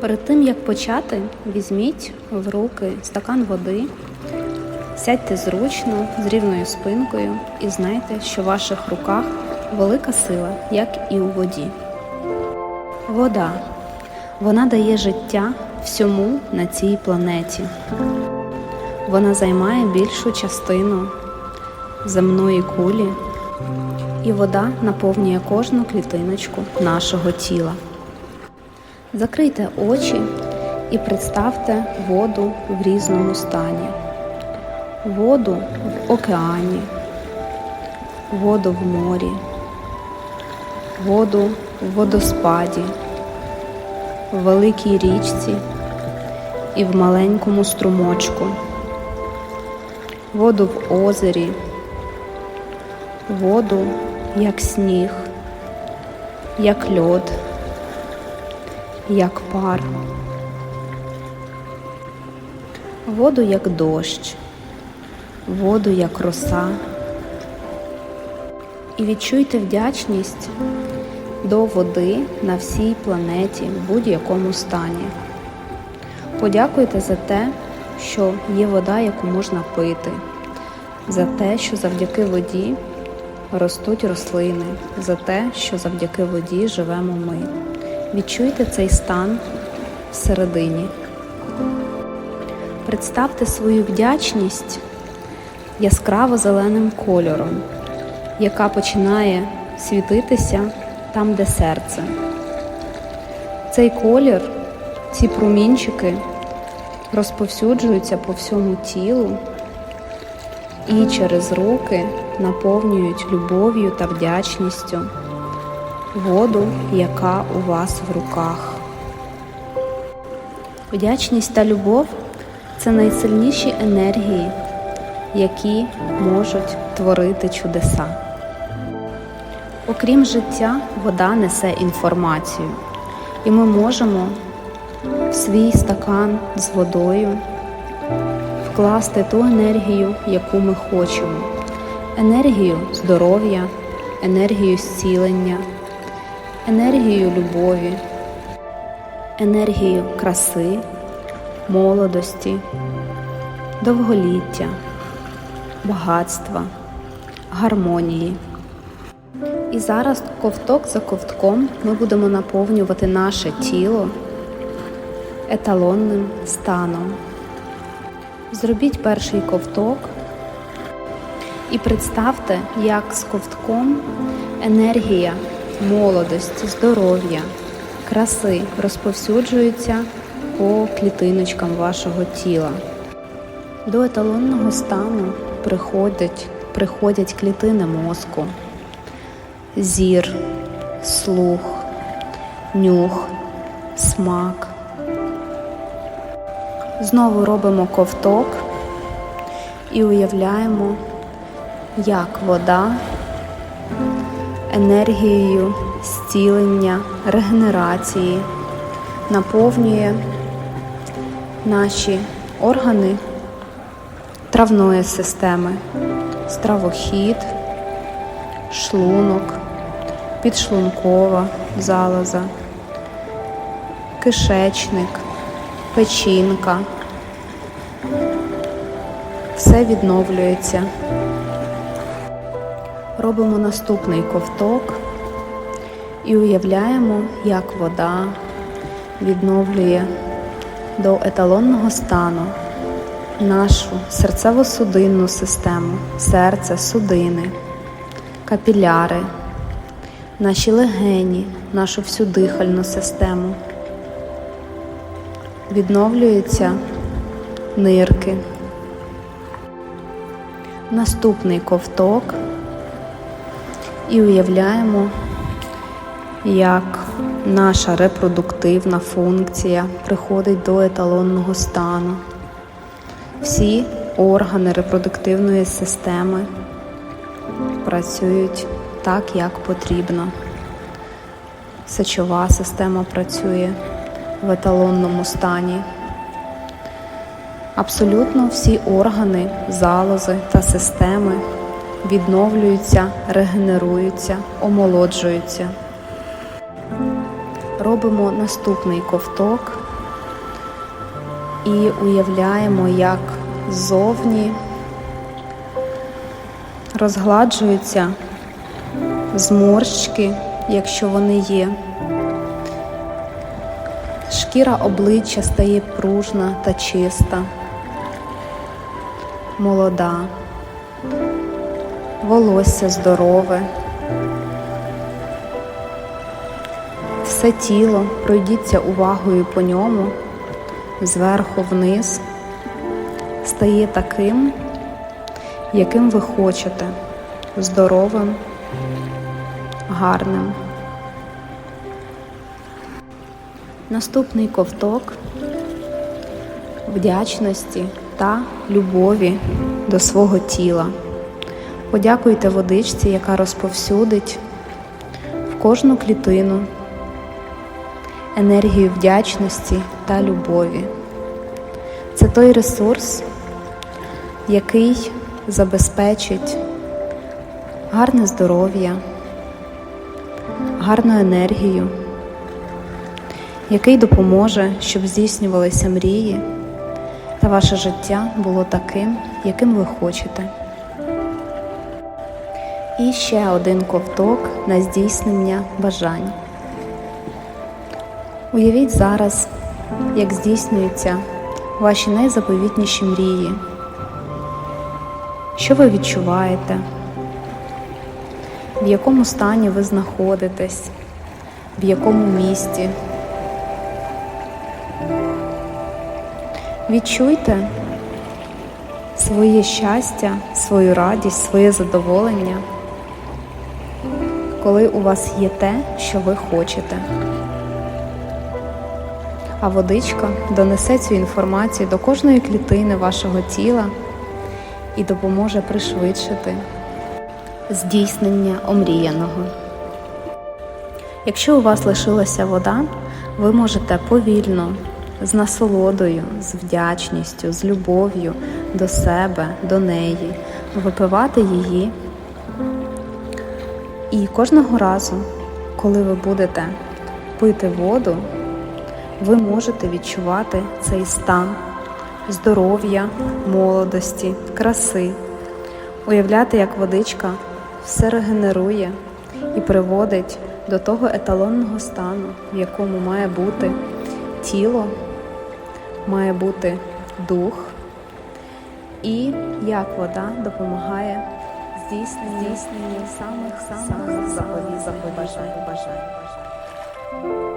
Перед тим як почати, візьміть в руки стакан води, сядьте зручно, з рівною спинкою і знайте, що в ваших руках велика сила, як і у воді. Вода. Вона дає життя всьому на цій планеті. Вона займає більшу частину земної кулі, і вода наповнює кожну клітиночку нашого тіла. Закрийте очі і представте воду в різному стані. Воду в океані, воду в морі, воду в водоспаді, в великій річці і в маленькому струмочку, воду в озері, воду як сніг, як льод як пар, воду як дощ, воду як роса. І відчуйте вдячність до води на всій планеті в будь-якому стані. Подякуйте за те, що є вода, яку можна пити, за те, що завдяки воді ростуть рослини, за те, що завдяки воді живемо ми. Відчуйте цей стан всередині. Представте свою вдячність яскраво зеленим кольором, яка починає світитися там, де серце. Цей колір, ці промінчики розповсюджуються по всьому тілу і через руки наповнюють любов'ю та вдячністю воду, яка у вас в руках. Вдячність та любов це найсильніші енергії, які можуть творити чудеса. Окрім життя, вода несе інформацію, і ми можемо в свій стакан з водою вкласти ту енергію, яку ми хочемо, енергію здоров'я, енергію зцілення енергію любові, енергію краси, молодості, довголіття, багатства, гармонії. І зараз ковток за ковтком ми будемо наповнювати наше тіло еталонним станом. Зробіть перший ковток і представте, як з ковтком енергія молодості, здоров'я, краси розповсюджуються по клітиночкам вашого тіла. До еталонного стану приходять, приходять клітини мозку, зір, слух, нюх, смак. Знову робимо ковток і уявляємо, як вода енергією зцілення, регенерації, наповнює наші органи травної системи, стравохід, шлунок, підшлункова залоза, кишечник, печінка. Все відновлюється. Робимо наступний ковток і уявляємо, як вода відновлює до еталонного стану нашу серцево-судинну систему, серце, судини, капіляри, наші легені, нашу всю дихальну систему. Відновлюються нирки. Наступний ковток і уявляємо, як наша репродуктивна функція приходить до еталонного стану. Всі органи репродуктивної системи працюють так, як потрібно. Сечова система працює в еталонному стані. Абсолютно всі органи, залози та системи відновлюються, регенеруються, омолоджуються. Робимо наступний ковток і уявляємо, як ззовні розгладжуються зморщики, якщо вони є. Шкіра обличчя стає пружна та чиста, молода, волосся здорове. Все тіло пройдіться увагою по ньому зверху вниз, стає таким, яким ви хочете, здоровим, гарним. Наступний ковток вдячності та любові до свого тіла. Подякуйте водичці, яка розповсюдить в кожну клітину енергію вдячності та любові. Це той ресурс, який забезпечить гарне здоров'я, гарну енергію, який допоможе, щоб здійснювалися мрії та ваше життя було таким, яким ви хочете. І ще один ковток на здійснення бажань. Уявіть зараз, як здійснюються ваші найзаповітніші мрії. Що ви відчуваєте? В якому стані ви знаходитесь? В якому місті? Відчуйте своє щастя, свою радість, своє задоволення, коли у вас є те, що ви хочете. А водичка донесе цю інформацію до кожної клітини вашого тіла і допоможе пришвидшити здійснення омріяного. Якщо у вас лишилася вода, ви можете повільно, з насолодою, з вдячністю, з любов'ю до себе, до неї, випивати її. І кожного разу, коли ви будете пити воду, ви можете відчувати цей стан здоров'я, молодості, краси, уявляти, як водичка все регенерує і приводить до того еталонного стану, в якому має бути тіло, має бути дух, і як вода допомагає здійсненні самих самих самих заповітних бажань.